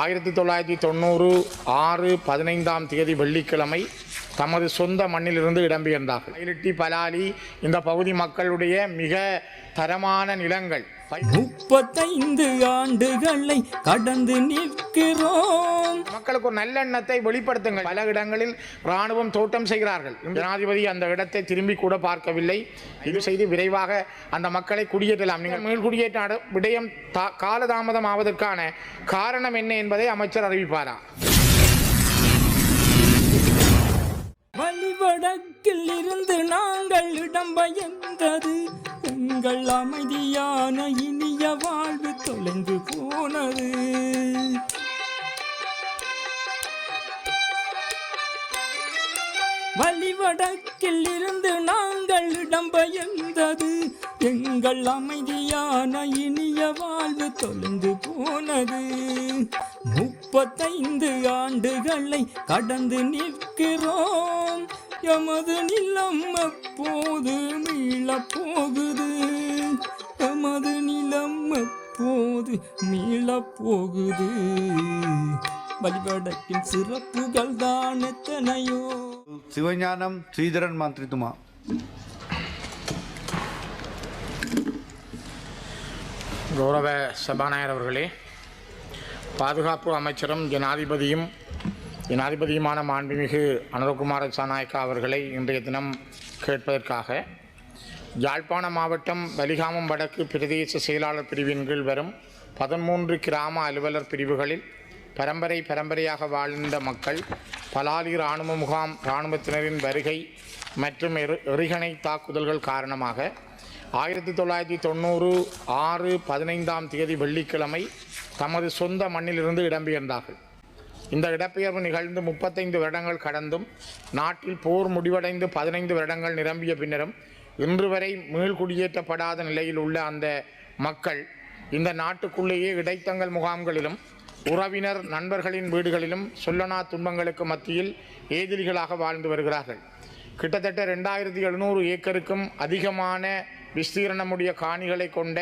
ஆயிரத்தி தொள்ளாயிரத்தி தொண்ணூறு ஆறு பதினைந்தாம் தேதி வெள்ளிக்கிழமை தமது சொந்த மண்ணிலிருந்து இடம்பெயர்ந்தார்கள். மயிலிட்டி பலாலி இந்த பகுதி மக்களுடைய மிக தரமான நிலங்கள். முப்பத்தைந்து ஆண்டுகளை கடந்து நிற்கிறோம். மக்களுக்கு ஒரு நல்லெண்ணத்தை வெளிப்படுத்துங்கள். பல இடங்களில் ராணுவம் தோட்டம் செய்கிறார்கள். ஜனாதிபதி அந்த இடத்தை திரும்பி கூட பார்க்கவில்லை. இது செய்து விரைவாக அந்த மக்களை குடியேற்றலாம். நீங்கள் மீள் குடியேற்ற விடயம் தா- காலதாமதம் ஆவதற்கான காரணம் என்ன என்பதை அமைச்சர் அறிவிப்பாரா? வடக்கில் இருந்து நாங்கள் பயந்தது. எங்கள் அமைதியான இனிய வாழ்வு தொலைந்து போனது. வழிவடக்கில் இருந்து நாங்கள் இடம் பயந்தது. எங்கள் அமைதியான இனிய வாழ்வு தொலைந்து போனது. முப்பத்தைந்து ஆண்டுகளை கடந்து நிற்கிறோம். எமது நிலம் எப்போது மீளப் போகுது. எமது நிலம் எப்போது மீளப் போகுது. வழிபடத்தின் சிறப்புகள் தான் எத்தனையோ. சிவஞானம் ஸ்ரீதரன் மந்திரித்துமா கௌரவ சபாநாயகர் அவர்களே பாதுகாப்பு அமைச்சரும் ஜனாதிபதியும் ஜனாதிபதியுமான மாண்புமிகு அனுரகுமார சாநாயக்கா அவர்களை இன்றைய தினம் கேட்பதற்காக யாழ்ப்பாண மாவட்டம் வலிகாமம் வடக்கு பிரதேச செயலாளர் பிரிவின் கீழ் வரும் பதிமூன்று கிராம அலுவலர் பிரிவுகளில் பரம்பரை பரம்பரையாக வாழ்ந்த மக்கள் பலாலி இராணுவ முகாம் இராணுவத்தினரின் வருகை மற்றும் எரு எறிகணை தாக்குதல்கள் காரணமாக ஆயிரத்தி தொள்ளாயிரத்தி தொண்ணூறு ஆறு பதினைந்தாம் தேதி வெள்ளிக்கிழமை தமது சொந்த மண்ணிலிருந்து இடம்பெயர்ந்தார்கள். இந்த இடப்பெயர்வு நிகழ்ந்து முப்பத்தைந்து வருடங்கள் கடந்தும் நாட்டில் போர் முடிவடைந்து பதினைந்து வருடங்கள் நிரம்பிய பின்னரும் இன்று வரை மீள்குடியேற்றப்படாத நிலையில் உள்ள அந்த மக்கள் இந்த நாட்டுக்குள்ளேயே இடைத்தங்கள் முகாம்களிலும் உறவினர் நண்பர்களின் வீடுகளிலும் சொல்லனா துன்பங்களுக்கு மத்தியில் ஏதிரிகளாக வாழ்ந்து வருகிறார்கள். கிட்டத்தட்ட ரெண்டாயிரத்தி எழுநூறு ஏக்கருக்கும் அதிகமான விஸ்தீரணமுடைய காணிகளை கொண்ட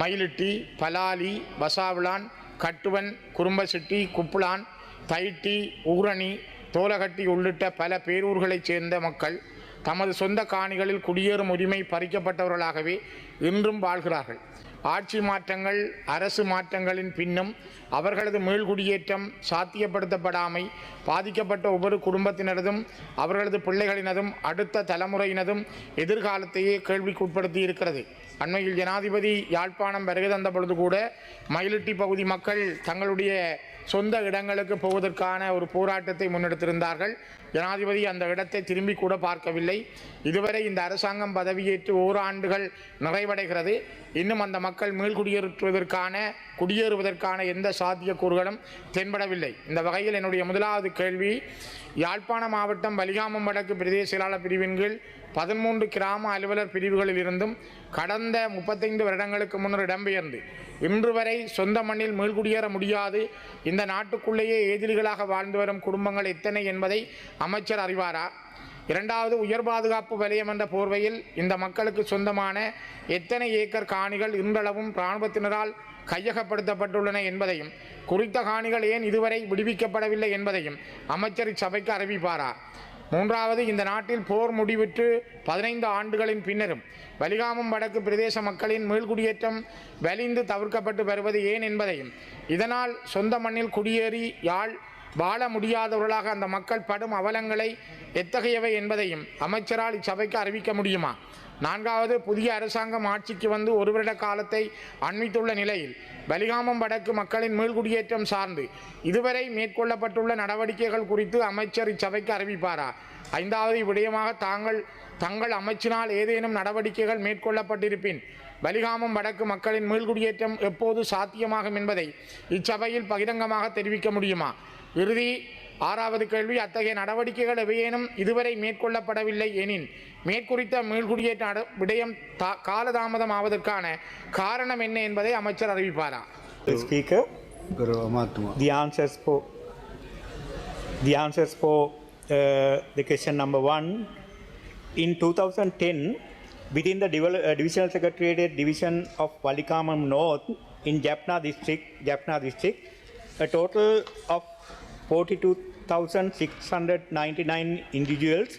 மயிலிட்டி பலாலி பசாவிளான் கட்டுவன் குறும்பசிட்டி குப்புளான் தைட்டி ஊரணி தோலகட்டி உள்ளிட்ட பல பேரூர்களைச் சேர்ந்த மக்கள் தமது சொந்த காணிகளில் குடியேறும் உரிமை பறிக்கப்பட்டவர்களாகவே இன்றும் வாழ்கிறார்கள். ஆட்சி மாற்றங்கள் அரசு மாற்றங்களின் பின்னும் அவர்களது மீள்குடியேற்றம் சாத்தியப்படுத்தப்படாமை பாதிக்கப்பட்ட ஒவ்வொரு குடும்பத்தினரதும் அவர்களது பிள்ளைகளினதும் அடுத்த தலைமுறையினதும் எதிர்காலத்தையே கேள்விக்குட்படுத்தி இருக்கிறது அண்மையில் ஜனாதிபதி யாழ்ப்பாணம் வருகை தந்த பொழுது கூட மயிலிட்டி பகுதி மக்கள் தங்களுடைய சொந்த இடங்களுக்கு போவதற்கான ஒரு போராட்டத்தை முன்னெடுத்திருந்தார்கள். ஜனாதிபதி அந்த இடத்தை திரும்பி கூட பார்க்கவில்லை. இதுவரை இந்த அரசாங்கம் பதவியேற்று ஓராண்டுகள் நிறைவடைகிறது. இன்னும் அந்த மக்கள் மீள்குடியேற்றுவதற்கான குடியேறுவதற்கான எந்த சாத்தியக்கூறுகளும் தென்படவில்லை. இந்த வகையில் என்னுடைய முதலாவது கேள்வி யாழ்ப்பாண மாவட்டம் வலிகாமம் வடக்கு பிரதேச செயலாளர் பிரிவின் கீழ் பதிமூன்று கிராம அலுவலர் பிரிவுகளில் இருந்தும் கடந்த முப்பத்தைந்து வருடங்களுக்கு முன்னர் இடம்பெயர்ந்து இன்று வரை சொந்த மண்ணில் மீள்குடியேற முடியாது. இந்த நாட்டுக்குள்ளேயே ஏதிலிகளாக வாழ்ந்து வரும் குடும்பங்கள் எத்தனை என்பதை அமைச்சர் அறிவாரா? இரண்டாவது உயர் பாதுகாப்பு வலயம் என்ற போர்வையில் இந்த மக்களுக்கு சொந்தமான எத்தனை ஏக்கர் காணிகள் இன்றளவும் இராணுவத்தினரால் கையகப்படுத்தப்பட்டுள்ளன என்பதையும் குறித்த காணிகள் ஏன் இதுவரை விடுவிக்கப்படவில்லை என்பதையும் அமைச்சர் இச்சபைக்கு அறிவிப்பாரா? மூன்றாவது இந்த நாட்டில் போர் முடிவிட்டு பதினைந்து ஆண்டுகளின் பின்னரும் வலிகாமம் வடக்கு பிரதேச மக்களின் மீள்குடியேற்றம் வலிந்து தவிர்க்கப்பட்டு வருவது ஏன் என்பதையும் இதனால் சொந்த மண்ணில் குடியேறி யாழ் வாழ முடியாதவர்களாக அந்த மக்கள் படும் அவலங்களை எத்தகையவை என்பதையும் அமைச்சரால் இச்சபைக்கு அறிவிக்க முடியுமா? நான்காவது புதிய அரசாங்கம் ஆட்சிக்கு வந்து ஒரு வருட காலத்தை அண்மித்துள்ள நிலையில் வலிகாமம் வடக்கு மக்களின் மீள்குடியேற்றம் சார்ந்து இதுவரை மேற்கொள்ளப்பட்டுள்ள நடவடிக்கைகள் குறித்து அமைச்சர் இச்சபைக்கு அறிவிப்பாரா? ஐந்தாவது இவ்விடயமாக தாங்கள் தங்கள் அமைச்சினால் ஏதேனும் நடவடிக்கைகள் மேற்கொள்ளப்பட்டிருப்பின் வலிகாமம் வடக்கு மக்களின் மீள்குடியேற்றம் எப்போது சாத்தியமாகும் என்பதை இச்சபையில் பகிரங்கமாக தெரிவிக்க முடியுமா? இறுதி ஆறாவது கேள்வி அத்தகைய நடவடிக்கைகள் எவையேனும் இதுவரை மேற்கொள்ளப்படவில்லை எனின் மேற்குறித்த மீள்குடியேற்ற விடயம் தா காலதாமதம் ஆவதற்கான காரணம் என்ன என்பதை அமைச்சர் அறிவிப்பாரா speaker The answers for the answers for uh, the question number one in 2010 within the Div uh, divisional secretariat division of Valikamam North in Japna district Japna district a total of 42,699 individuals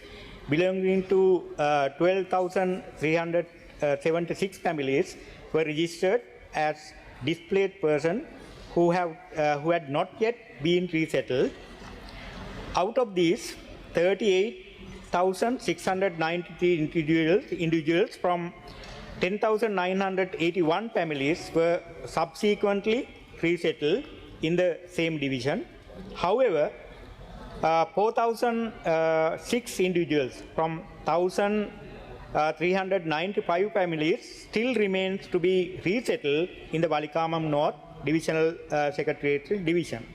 belonging to uh, 12,376 families were registered as displaced persons who, have, uh, who had not yet been resettled. Out of these, 38,693 individuals, individuals from 10,981 families were subsequently resettled in the same division. However, uh, 4,006 individuals from 1,395 families still remains to be resettled in the Valikamam North Divisional uh, Secretariat Division.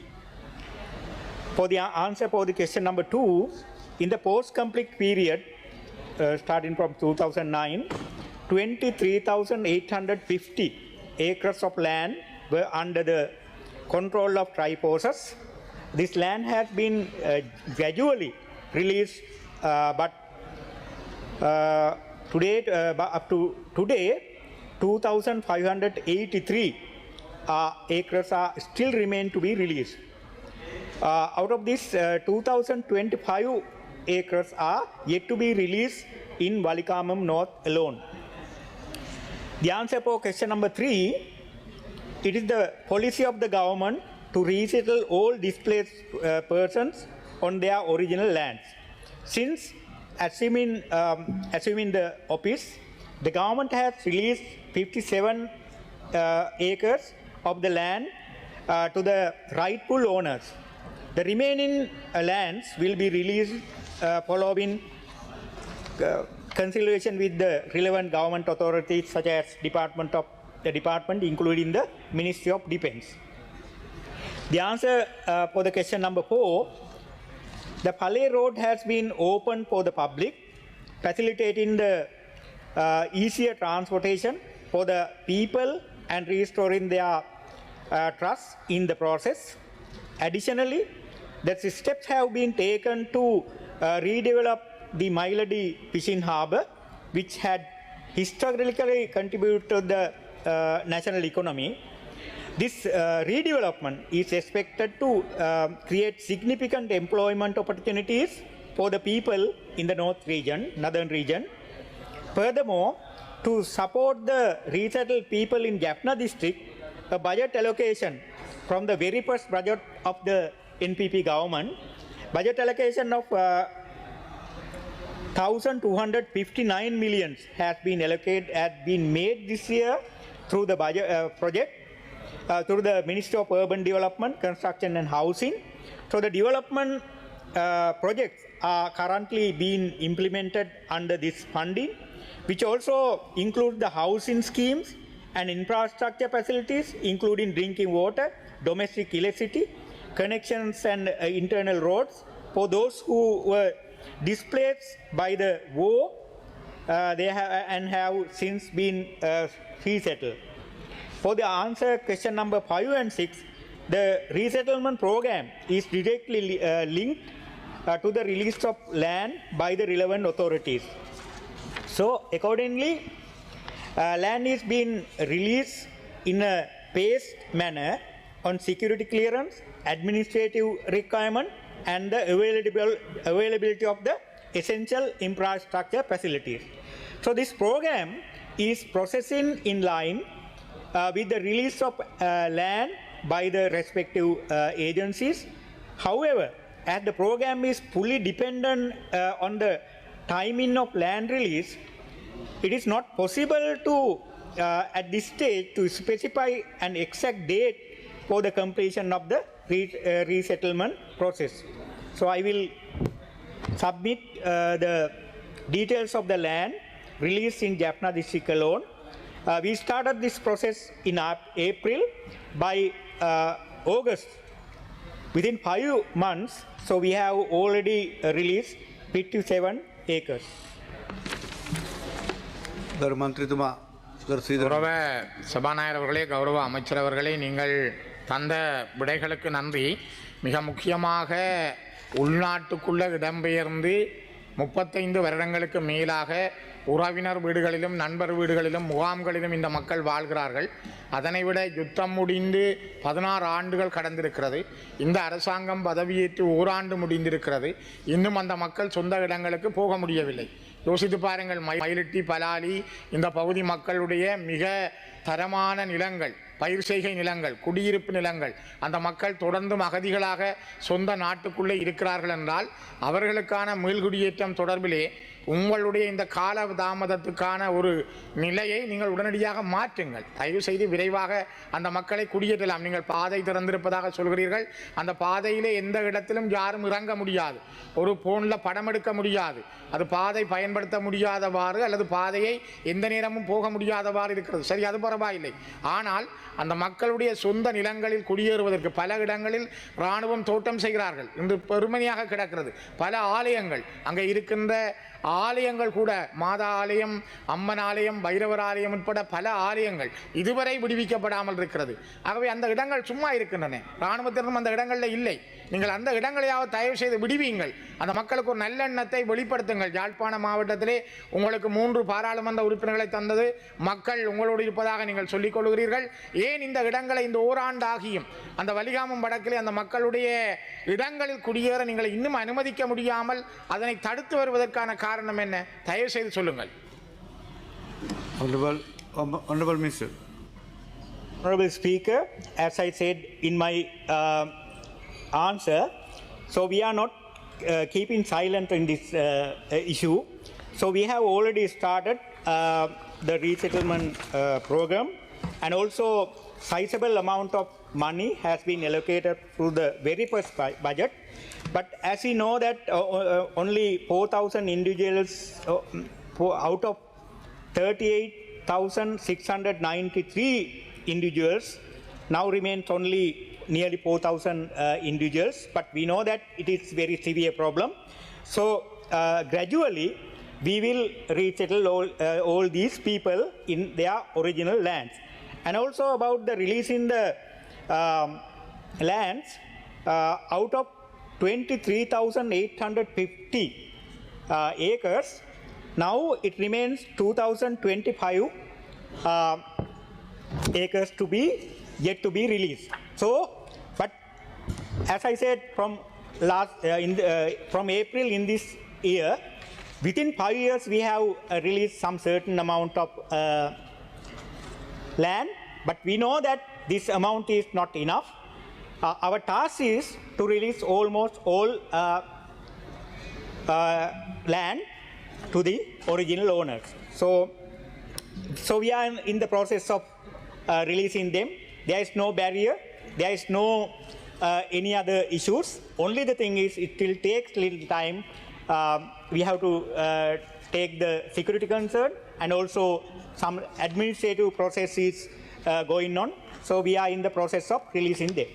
For the answer for the question number two, in the post-conflict period, uh, starting from 2009, 23,850 acres of land were under the control of tribe forces. This land has been uh, gradually released, uh, but uh, today, up to today, 2,583 uh, acres are still remain to be released. Out of this, uh, 2,025 acres are yet to be released in Valikamam North alone. The answer for question number three, it is the policy of the government to resettle all displaced uh, persons on their original lands. Since assuming, um, assuming the office, the government has released 57 uh, acres of the land uh, to the rightful owners. The remaining uh, lands will be released uh, following uh, consultation with the relevant government authorities such as Department of the Department, including the Ministry of Defense. The answer uh, for the question number four, the Palais Road has been opened for the public, facilitating the uh, easier transportation for the people and restoring their uh, trust in the process. Additionally, the steps have been taken to uh, redevelop the Mailadi fishing harbour, which had historically contributed to the uh, national economy. This uh, redevelopment is expected to uh, create significant employment opportunities for the people in the north region, northern region. Furthermore, to support the resettled people in Jaffna district, a budget allocation from the very first budget of the NPP government, budget allocation of uh, 1,259 millions has been allocated, has been made this year through the budget uh, project, uh, through the Ministry of Urban Development, Construction and Housing. So the development uh, projects are currently being implemented under this funding, which also includes the housing schemes and infrastructure facilities, including drinking water, domestic electricity, connections and uh, internal roads for those who were displaced by the war uh, they have and have since been uh, resettled. For the answer question number 5 and 6, the resettlement program is directly uh, linked uh, to the release of land by the relevant authorities. So accordingly, uh, land is being released in a paced manner on security clearance, administrative requirement, and the available, availability of the essential infrastructure facilities. So this program is processing in line with the release of uh, land by the respective uh, agencies. However, as the program is fully dependent uh, on the timing of land release, it is not possible to, uh, at this stage, to specify an exact date for the completion of the re- uh, resettlement process. So I will submit uh, the details of the land released in Jaffna district alone. we started this process in April. By August, within five months, so we have already released 57 acres. மந்திரித்துமா கௌரவ சபாநாயகர் அவர்களே கௌரவ அமைச்சர் அவர்களே நீங்கள் தந்த விடைகளுக்கு நன்றி மிக முக்கியமாக உள்நாட்டுக்குள்ளே இடம்பெயர்ந்து முப்பத்தைந்து வருடங்களுக்கு மேலாக உறவினர் வீடுகளிலும் நண்பர் வீடுகளிலும் முகாம்களிலும் இந்த மக்கள் வாழ்கிறார்கள். அதனை விட யுத்தம் முடிந்து பதினாறு ஆண்டுகள் கடந்திருக்கிறது. இந்த அரசாங்கம் பதவியேற்று ஓராண்டு முடிந்திருக்கிறது. இன்னும் அந்த மக்கள் சொந்த இடங்களுக்கு போக முடியவில்லை. யோசித்து பாருங்கள் மயிலிட்டி பலாலி இந்த பகுதி மக்களுடைய மிக தரமான நிலங்கள். பயிர் செய்கை நிலங்கள் குடியிருப்பு நிலங்கள் அந்த மக்கள் தொடர்ந்தும் அகதிகளாக சொந்த நாட்டுக்குள்ளே இருக்கிறார்கள் என்றால் அவர்களுக்கான மீள்குடியேற்றம் தொடர்பிலே உங்களுடைய இந்த கால தாமதத்துக்கான ஒரு நிலையை நீங்கள் உடனடியாக மாற்றுங்கள். தயவு செய்து விரைவாக அந்த மக்களை குடியேற்றலாம். நீங்கள் பாதை திறந்திருப்பதாக சொல்கிறீர்கள். அந்த பாதையிலே எந்த இடத்திலும் யாரும் இறங்க முடியாது. ஒரு போனில் படம் எடுக்க முடியாது. அது பாதை பயன்படுத்த முடியாதவாறு அல்லது பாதையை எந்த நேரமும் போக முடியாதவாறு இருக்கிறது. சரி அது பரவாயில்லை. ஆனால் அந்த மக்களுடைய சொந்த நிலங்களில் குடியேறுவதற்கு பல இடங்களில் இராணுவம் தோட்டம் செய்கிறார்கள். இன்று பெருமணியாக கிடக்கிறது. பல ஆலயங்கள் அங்கே இருக்கின்ற ஆலயங்கள் கூட மாதா ஆலயம் அம்மன் ஆலயம் பைரவர் ஆலயம் உட்பட பல ஆலயங்கள் இதுவரை விடுவிக்கப்படாமல் இருக்கிறது. ஆகவே அந்த இடங்கள் சும்மா இருக்கின்றன. இராணுவத்தினரும் அந்த இடங்களில் இல்லை. நீங்கள் அந்த இடங்களையாவது தயவு செய்து விடுவீங்கள். அந்த மக்களுக்கு ஒரு நல்லெண்ணத்தை வெளிப்படுத்துங்கள். யாழ்ப்பாண மாவட்டத்திலே உங்களுக்கு மூன்று பாராளுமன்ற உறுப்பினர்களை தந்தது. மக்கள் உங்களோடு இருப்பதாக நீங்கள் சொல்லிக் கொள்கிறீர்கள். ஏன் இந்த இடங்களை இந்த ஓராண்டு ஆகியும் அந்த வலிகாமம் வடக்கிலே அந்த மக்களுடைய இடங்களில் குடியேற நீங்கள் இன்னும் அனுமதிக்க முடியாமல் அதனை தடுத்து வருவதற்கான காரணம் என்ன? தயவு செய்து சொல்லுங்கள். Honorable, Honorable Minister. Honorable Speaker, as I said in my uh, answer, so we are not uh, keeping silent in this uh, issue. So we have already started uh, the resettlement uh, program and also sizable amount of money has been allocated through the very first budget. But as we know that uh, uh, only 4,000 individuals out of 38,693 individuals. Now remains only nearly 4,000 uh, individuals, but we know that it is very severe problem. So uh, gradually we will resettle all, uh, all these people in their original lands. And also about the release in the um, lands uh, out of 23,850 uh, acres. Now it remains 2025 uh, acres to be yet to be released. So, as I said from last uh, the, uh, from April in this year, within five years we have uh, released some certain amount of uh, land, but we know that this amount is not enough. Uh, our task is to release almost all uh, land to the original owners. So, so we are in, the process of releasing them. There is no barrier. There is no uh, any other issues. Only the thing is, it will take little time. Um, we have to uh, take the security concern and also some administrative processes uh, going on. So we are in the process of releasing them.